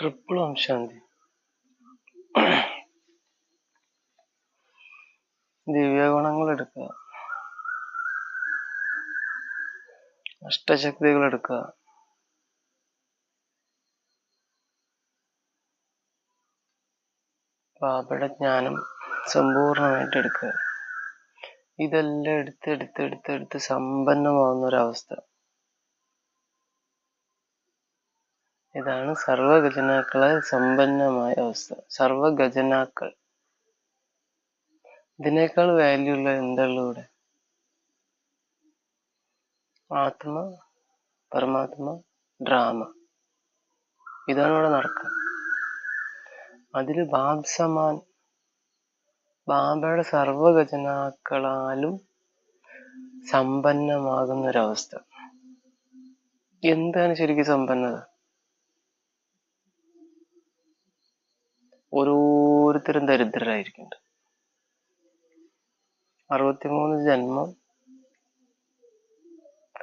Triple Om ശാന്തി ദിവ്യഗുണങ്ങൾ എടുക്കുക. അഷ്ടശക്തികൾ എടുക്കുക. ബാബയുടെ ജ്ഞാനം സമ്പൂർണമായിട്ട് എടുക്കുക. ഇതെല്ലാം എടുത്ത് എടുത്ത് എടുത്ത് എടുത്ത് സമ്പന്നമാവുന്ന ഒരവസ്ഥ ഇതാണ് സർവഗജനാക്കളാൽ സമ്പന്നമായ അവസ്ഥ. സർവഗജനാക്കൾ ഇതിനേക്കാൾ വാല്യൂ ഉള്ള എന്തുള്ളൂ ഇവിടെ? ആത്മ പരമാത്മ ഡ്രാമ ഇതാണ് ഇവിടെ നടക്കുക. അതിൽ ബാബ്സമാൻ ബാബയുടെ സമ്പന്നമാകുന്ന ഒരവസ്ഥ എന്താണ് ശരിക്കും സമ്പന്നത? ഓരോരുത്തരും ദരിദ്രരായിരിക്കുന്നുണ്ട്. അറുപത്തിമൂന്ന് ജന്മം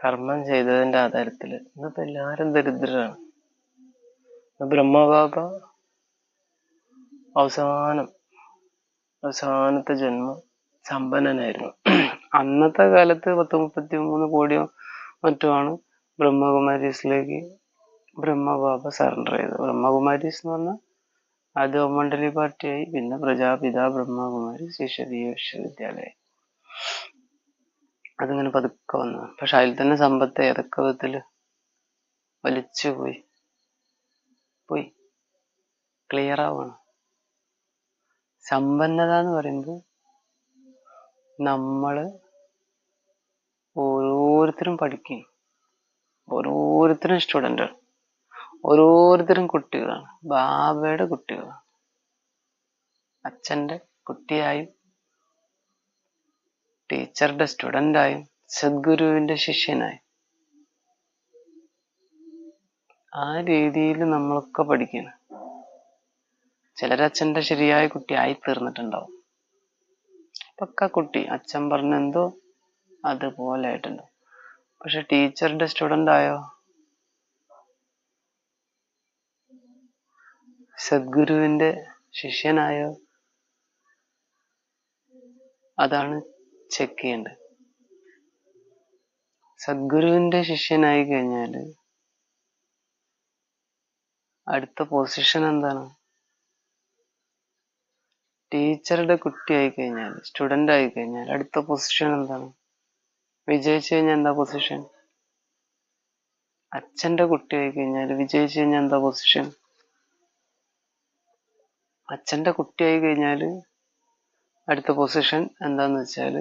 കർമ്മം ചെയ്തതിന്റെ ആധാരത്തിൽ. ഇന്നിപ്പോ എല്ലാരും ദരിദ്രരാണ്. ബ്രഹ്മബാബ അവസാനം അവസാനത്തെ ജന്മം സമ്പന്നനായിരുന്നു. അന്നത്തെ കാലത്ത് പത്ത് മുപ്പത്തി മൂന്ന് കോടിയോ മറ്റുമാണ് ബ്രഹ്മകുമാരീസിലേക്ക് ബ്രഹ്മബാബ സറണ്ടർ ചെയ്തത്. ബ്രഹ്മകുമാരീസ് എന്ന് പറഞ്ഞാൽ ആദ്യം മണ്ഡലി പാർട്ടിയായി. പിന്നെ പ്രജാപിത ബ്രഹ്മകുമാരി ശിശുദീയ വിശ്വവിദ്യാലയം. അതിങ്ങനെ പതുക്കെ വന്നു. പക്ഷെ അതിൽ തന്നെ സമ്പത്ത് ഏതൊക്കെ വിധത്തിൽ വലിച്ചു പോയി. പോയി ക്ലിയർ ആവാണ് സമ്പന്നത എന്ന് പറയുമ്പോൾ നമ്മൾ ഓരോരുത്തരും പഠിക്കും. ഓരോരുത്തരും സ്റ്റുഡന്റാണ് ഓരോരുത്തരും കുട്ടികളാണ്. ബാബയുടെ കുട്ടികളാണ്. അച്ഛന്റെ കുട്ടിയായും ടീച്ചറുടെ സ്റ്റുഡന്റായും സദ്ഗുരുവിന്റെ ശിഷ്യനായും. ആ രീതിയിൽ നമ്മളൊക്കെ പഠിക്കണം. ചിലരച്ഛന്റെ ശരിയായ കുട്ടിയായി തീർന്നിട്ടുണ്ടാവും പക്ക കുട്ടി അച്ഛൻ പറഞ്ഞെന്തോ അതുപോലെ ആയിട്ടുണ്ടാവും പക്ഷെ ടീച്ചറുടെ സ്റ്റുഡന്റ് ആയോ സദ്ഗുരുവിന്റെ ശിഷ്യനായോ അതാണ് ചെക്ക് ചെയ്യേണ്ടത് സദ്ഗുരുവിന്റെ ശിഷ്യനായി കഴിഞ്ഞാൽ അടുത്ത പൊസിഷൻ എന്താണ്? ടീച്ചറുടെ കുട്ടിയായി കഴിഞ്ഞാൽ സ്റ്റുഡന്റ് ആയി കഴിഞ്ഞാൽ അടുത്ത പൊസിഷൻ എന്താണ്? വിജയിച്ചു കഴിഞ്ഞാൽ എന്താ പൊസിഷൻ അച്ഛന്റെ കുട്ടിയായി കഴിഞ്ഞാൽ വിജയിച്ചു കഴിഞ്ഞാൽ എന്താ പൊസിഷൻ അച്ഛന്റെ കുട്ടിയായി കഴിഞ്ഞാൽ അടുത്ത പൊസിഷൻ എന്താന്ന് വെച്ചാൽ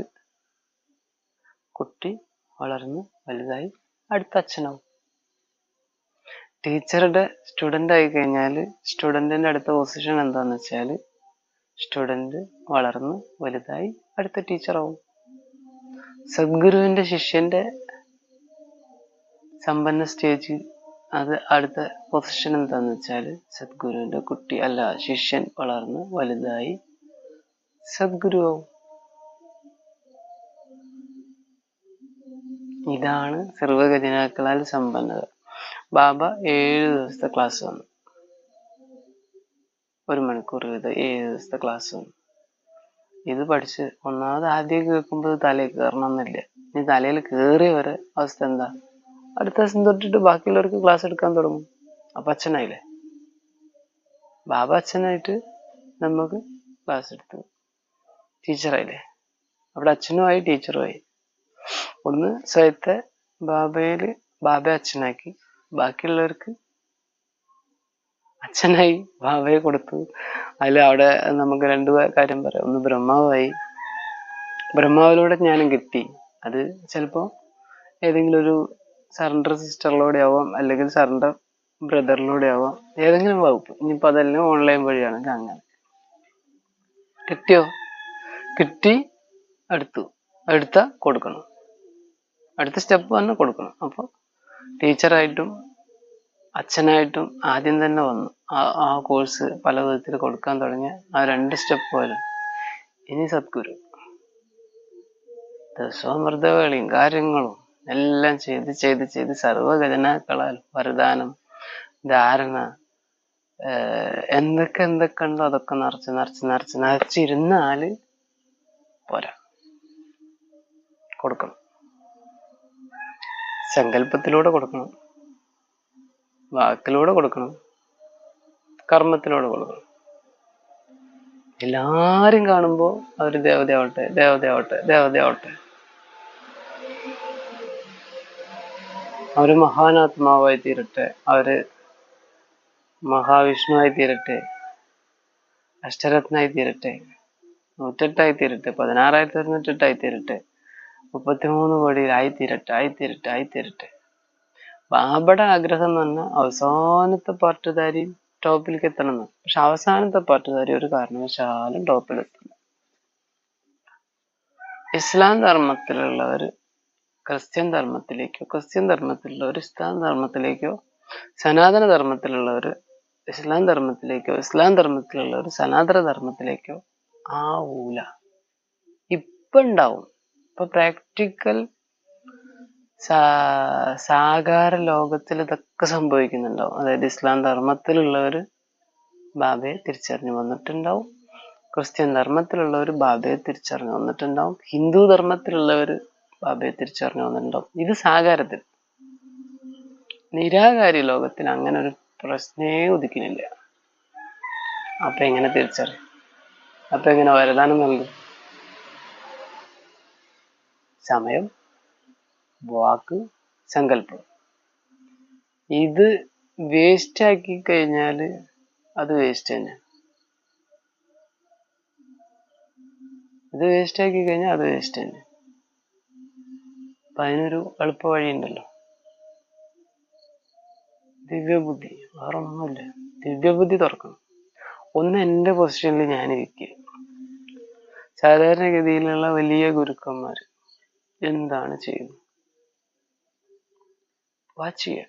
കുട്ടി വളർന്ന് വലുതായി അടുത്ത അച്ഛനാവും. ടീച്ചറുടെ സ്റ്റുഡന്റ് ആയി കഴിഞ്ഞാൽ സ്റ്റുഡന്റിന്റെ അടുത്ത പൊസിഷൻ എന്താന്ന് വെച്ചാൽ സ്റ്റുഡന്റ് വളർന്ന് വലുതായി അടുത്ത ടീച്ചറാവും. സദ്ഗുരുവിന്റെ ശിഷ്യന്റെ സമ്പന്ന സ്റ്റേജ് അത് അടുത്ത പൊസിഷൻ എന്താന്ന് വെച്ചാൽ സദ്ഗുരുവിന്റെ കുട്ടി അല്ല ശിഷ്യൻ വളർന്ന് വലുതായി. സദ്ഗുരുവാവും ഇതാണ് സർവഗജനാക്കളാൽ സമ്പന്നത. ബാബ ഏഴ് ദിവസത്തെ ക്ലാസ് വന്നു. ഒരു മണിക്കൂർ വീതം ഏഴ് ദിവസത്തെ ക്ലാസ് വന്നു. ഇത് പഠിച്ച് ഒന്നാമത് ആദ്യം കേൾക്കുമ്പോൾ തലയിൽ കയറണം എന്നില്ല ഇനി തലയിൽ കയറിയ ഒരു അവസ്ഥ എന്താ? അടുത്ത ദിവസം തൊട്ടിട്ട് ബാക്കിയുള്ളവർക്ക് ക്ലാസ് എടുക്കാൻ തുടങ്ങും. അപ്പൊ അച്ഛനായില്ലേ? ബാബ അച്ഛനായിട്ട് നമുക്ക് ക്ലാസ് എടുത്തു ടീച്ചറായില്ലേ അവിടെ അച്ഛനുമായി ടീച്ചറുമായി ഒന്ന് സ്വയത്തെ ബാബയിൽ ബാബയെ അച്ഛനാക്കി. ബാക്കിയുള്ളവർക്ക് അച്ഛനായി ബാബയെ കൊടുത്തു. അതിൽ അവിടെ നമുക്ക് രണ്ടു കാര്യം പറയാം. ഒന്ന് ബ്രഹ്മാവായി. ബ്രഹ്മാവിലൂടെ ജ്ഞാനം കിട്ടി. അത് ചിലപ്പോ ഏതെങ്കിലും ഒരു സറണ്ടർ സിസ്റ്ററിലൂടെ ആവാം അല്ലെങ്കിൽ സറണ്ടർ ബ്രദറിലൂടെ ആവാം. ഏതെങ്കിലും വകുപ്പ്. ഇനിയിപ്പോൾ അതെല്ലാം ഓൺലൈൻ വഴിയാണെങ്കിൽ അങ്ങനെ. കിട്ടിയോ? കിട്ടി അടുത്തു അടുത്ത കൊടുക്കണം. അടുത്ത സ്റ്റെപ്പ് തന്നെ കൊടുക്കണം. അപ്പോൾ ടീച്ചറായിട്ടും അച്ഛനായിട്ടും ആദ്യം തന്നെ വന്നു. ആ ആ കോഴ്സ് പല വിധത്തിൽ കൊടുക്കാൻ തുടങ്ങിയ ആ രണ്ട് സ്റ്റെപ്പ് പോലെ. ഇനി സദ്ഗുരു. ദശാമൃതവേളിയും കാര്യങ്ങളും എല്ലാം ചെയ്ത് ചെയ്ത് ചെയ്ത് സർവഗജനാക്കളാൽ വരദാനം ധാരണ എന്തൊക്കെ എന്തൊക്കെ ഉണ്ടോ അതൊക്കെ നിറച്ച് നിറച്ച് നിറച്ച് നിറച്ചിരുന്നാൽ പോരാ. കൊടുക്കണം. സങ്കല്പത്തിലൂടെ കൊടുക്കണം. വാക്കിലൂടെ കൊടുക്കണം. കർമ്മത്തിലൂടെ കൊടുക്കണം. എല്ലാരും കാണുമ്പോ അവർ ദേവതയാവട്ടെ ദേവതയാവട്ടെ ദേവതയാവട്ടെ. അവർ മഹാനാത്മാവായി തീരട്ടെ. അവർ മഹാവിഷ്ണുവായി തീരട്ടെ. അഷ്ടരത്നായി തീരട്ടെ. നൂറ്റെട്ടായി തീരട്ടെ. പതിനാറായിരത്തി തൊണ്ണൂറ്റെട്ടായി തീരട്ടെ. മുപ്പത്തിമൂന്ന് കോടിയിൽ ആയിത്തീരട്ടെ ആയി തീരട്ടെ ബാബയുടെ ആഗ്രഹം എന്ന് പറഞ്ഞാൽ അവസാനത്തെ പാട്ടുകാരി ടോപ്പിലേക്ക് എത്തണം എന്ന് പക്ഷെ അവസാനത്തെ പാട്ടുകാരി ഒരു കാരണവശാലും ടോപ്പിൽ എത്തില്ല ഇസ്ലാം ധർമ്മത്തിലുള്ളവർ ക്രിസ്ത്യൻ ധർമ്മത്തിലേക്കോ ക്രിസ്ത്യൻ ധർമ്മത്തിലുള്ളവർ ഇസ്ലാം ധർമ്മത്തിലേക്കോ സനാതന ധർമ്മത്തിലുള്ളവർ ഇസ്ലാം ധർമ്മത്തിലേക്കോ ഇസ്ലാം ധർമ്മത്തിലുള്ളവർ സനാതന ധർമ്മത്തിലേക്കോ ആവൂല. ഇപ്പൊ ഉണ്ടാവും ഇപ്പൊ പ്രാക്ടിക്കൽ സാകാര ലോകത്തിൽ ഇതൊക്കെ സംഭവിക്കുന്നുണ്ടാവും. അതായത് ഇസ്ലാം ധർമ്മത്തിലുള്ളവർ ബാബയെ തിരിച്ചറിഞ്ഞു വന്നിട്ടുണ്ടാവും. ക്രിസ്ത്യൻ ധർമ്മത്തിലുള്ളവർ ബാബയെ തിരിച്ചറിഞ്ഞു വന്നിട്ടുണ്ടാവും. ഹിന്ദു ധർമ്മത്തിലുള്ളവർ ബാബയെ തിരിച്ചറിഞ്ഞു വന്നിട്ടുണ്ടാവും ഇത് സാകാരത്തിൽ നിരാകാരി ലോകത്തിൽ അങ്ങനെ ഒരു പ്രശ്നേ ഉദിക്കുന്നില്ല. അപ്പൊ എങ്ങനെ തിരിച്ചറിയും? അപ്പൊ എങ്ങനെ വരദാനം നൽകും സമയം വാക്ക് സങ്കല്പം. ഇത് വേസ്റ്റ് ആക്കി കഴിഞ്ഞാൽ അത് വേസ്റ്റ് തന്നെ. ഇത് വേസ്റ്റ് ആക്കി കഴിഞ്ഞാൽ അത് വേസ്റ്റ് തന്നെ. അപ്പൊ അതിനൊരു എളുപ്പ വഴി ഉണ്ടല്ലോ ദിവ്യബുദ്ധി. വേറെ ഒന്നുമില്ല ദിവ്യബുദ്ധി തുറക്കണം. ഒന്ന് എന്റെ പൊസിഷനിൽ ഞാൻ ഇരിക്കുക സാധാരണഗതിയിലുള്ള വലിയ ഗുരുക്കന്മാർ എന്താണ് ചെയ്യുന്നത്? വാച്ച് ചെയ്യുക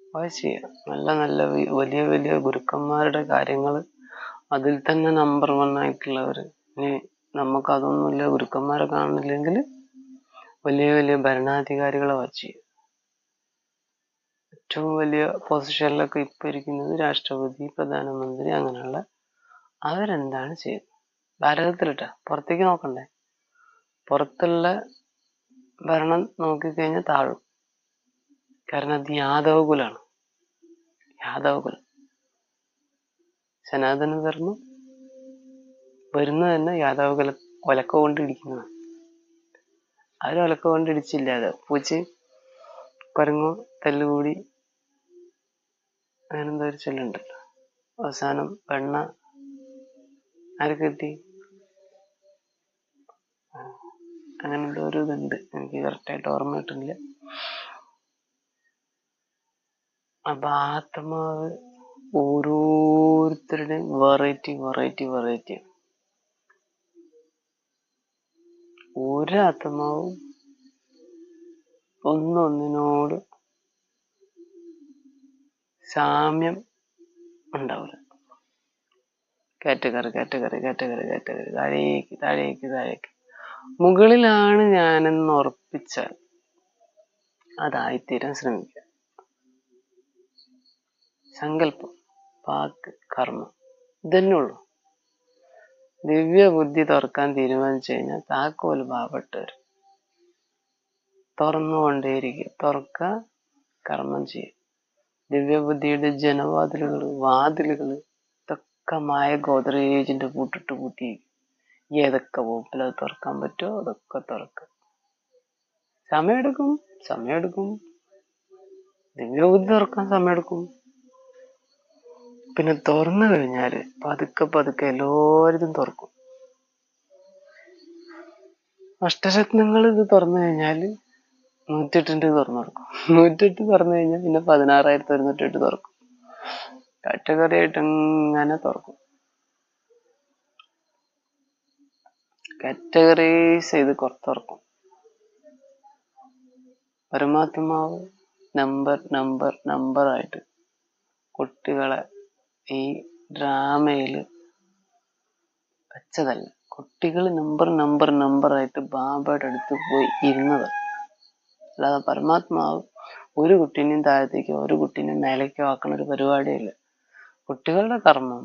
വാച്ച് ചെയ്യുക നല്ല നല്ല വലിയ വലിയ ഗുരുക്കന്മാരുടെ കാര്യങ്ങൾ അതിൽ തന്നെ നമ്പർ വൺ ആയിട്ടുള്ളവർ ഇനി നമുക്ക് അതൊന്നുമില്ല. ഗുരുക്കന്മാരെ കാണുന്നില്ലെങ്കിൽ വലിയ വലിയ ഭരണാധികാരികളെ വച്ച് ഏറ്റവും വലിയ പൊസിഷനിലൊക്കെ ഇപ്പൊ ഇരിക്കുന്നത് രാഷ്ട്രപതി പ്രധാനമന്ത്രി അങ്ങനെയുള്ള അവരെന്താണ് ചെയ്യുന്നത്? ഭാരതത്തിലിട്ട പുറത്തേക്ക് നോക്കണ്ടേ? പുറത്തുള്ള ഭരണം നോക്കിക്കഴിഞ്ഞാൽ താഴും. കാരണം അത് യാദവകുലാണ്. യാദവകുലം. സനാതന ധർമ്മം വരുന്നത് തന്നെ യാദവകുല ഒലക്ക കൊണ്ട് ഇടിക്കുന്നതാണ് അവർ ഒലക്ക കൊണ്ട് ഇടിച്ചില്ലാതെ പൂച്ച് കുരങ്ങോ തല്ലുകൂടി അങ്ങനെ എന്തോ ഒരു ചൊല്ലുണ്ടല്ലോ അവസാനം വെണ്ണ ആര് കിട്ടി. അങ്ങനെ എന്തോ ഒരു ഇതുണ്ട്. എനിക്ക് കറക്റ്റായിട്ട് ഓർമ്മ കിട്ടുന്നില്ല. അപ്പൊ ആത്മാവ് ഓരോരുത്തരുടെയും വെറൈറ്റി വെറൈറ്റി വെറൈറ്റി ഒരു ആത്മാവും ഒന്നൊന്നിനോട് സാമ്യം ഉണ്ടാവില്ല കാറ്റഗറി കാറ്റഗറി കാറ്റഗറി കാറ്റഗറി. താഴേക്ക് താഴേക്ക് താഴേക്ക്. മുകളിലാണ് ഞാനെന്ന് ഉറപ്പിച്ചാൽ അതായിത്തീരാൻ ശ്രമിക്കുക. സങ്കല്പം വാക്ക് കർമ്മം. ഇതന്നെ ഉള്ളൂ. ദിവ്യ ബുദ്ധി തുറക്കാൻ തീരുമാനിച്ചു കഴിഞ്ഞാൽ താക്കോൽ പാവപ്പെട്ട് വരും തുറന്നുകൊണ്ടേയിരിക്കുക തുറക്ക കർമ്മം ചെയ്യും. ദിവ്യബുദ്ധിയുടെ ജനവാതിലുകൾ വാതിലുകൾ ഇതൊക്കെ മായ ഗോദ്രേജിന്റെ പൂട്ടിട്ട് കൂട്ടി ഏതൊക്കെ വകുപ്പിൽ അത് തുറക്കാൻ പറ്റുമോ അതൊക്കെ തുറക്കുക സമയമെടുക്കും സമയമെടുക്കും. ദിവ്യബുദ്ധി തുറക്കാൻ സമയമെടുക്കും. പിന്നെ തുറന്നു കഴിഞ്ഞാൽ പതുക്കെ പതുക്കെ എല്ലാവരും തുറക്കും. അഷ്ടരത്നങ്ങൾ ഇത് തുറന്നു കഴിഞ്ഞാൽ നൂറ്റെട്ടിന്റെ തുറന്നു കൊടുക്കും. നൂറ്റെട്ട് തുറന്നു കഴിഞ്ഞാൽ പിന്നെ പതിനാറായിരത്തി ഒരുന്നൂറ്റെട്ട് തുറക്കും. കാറ്റഗറി ആയിട്ട് ഇങ്ങനെ തുറക്കും. കാറ്റഗറൈസ് ചെയ്ത് തുറക്കും. പരമാത്മാവ് നമ്പർ നമ്പർ നമ്പർ ആയിട്ട് കുട്ടികളെ ഈ ഡ്രാമയിൽ വെച്ചതല്ല. കുട്ടികൾ നമ്പർ നമ്പർ ആയിട്ട് ബാബയുടെ അടുത്ത് പോയി ഇരുന്നത്. അല്ലാതെ പരമാത്മാവ് ഒരു കുട്ടീനെയും താഴത്തേക്കോ ഒരു കുട്ടീനെയും മേലേക്കോ ആക്കുന്ന ഒരു പരിപാടിയില്ല. കുട്ടികളുടെ കർമ്മം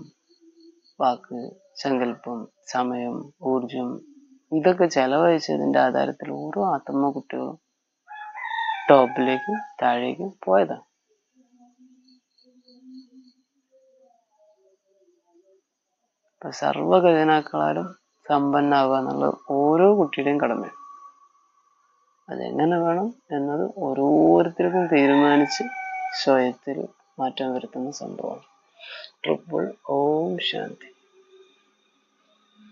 വാക്ക് സങ്കല്പം സമയം ഊർജം ഇതൊക്കെ ചെലവഴിച്ചതിന്റെ ആധാരത്തിൽ ഓരോ ആത്മ കുട്ടികളും ടോപ്പിലേക്കും താഴേക്കും പോയതാണ് അപ്പൊ സർവ ഖജനാക്കളാലും സമ്പന്നാവുക എന്നുള്ളത് ഓരോ കുട്ടിയുടെയും കടമയാണ്. അതെങ്ങനെ വേണം എന്നത് ഓരോരുത്തർക്കും തീരുമാനിച്ച് സ്വയത്തിൽ മാറ്റം വരുത്തുന്ന സംഭവമാണ്. ട്രിപ്പിൾ ഓം ശാന്തി.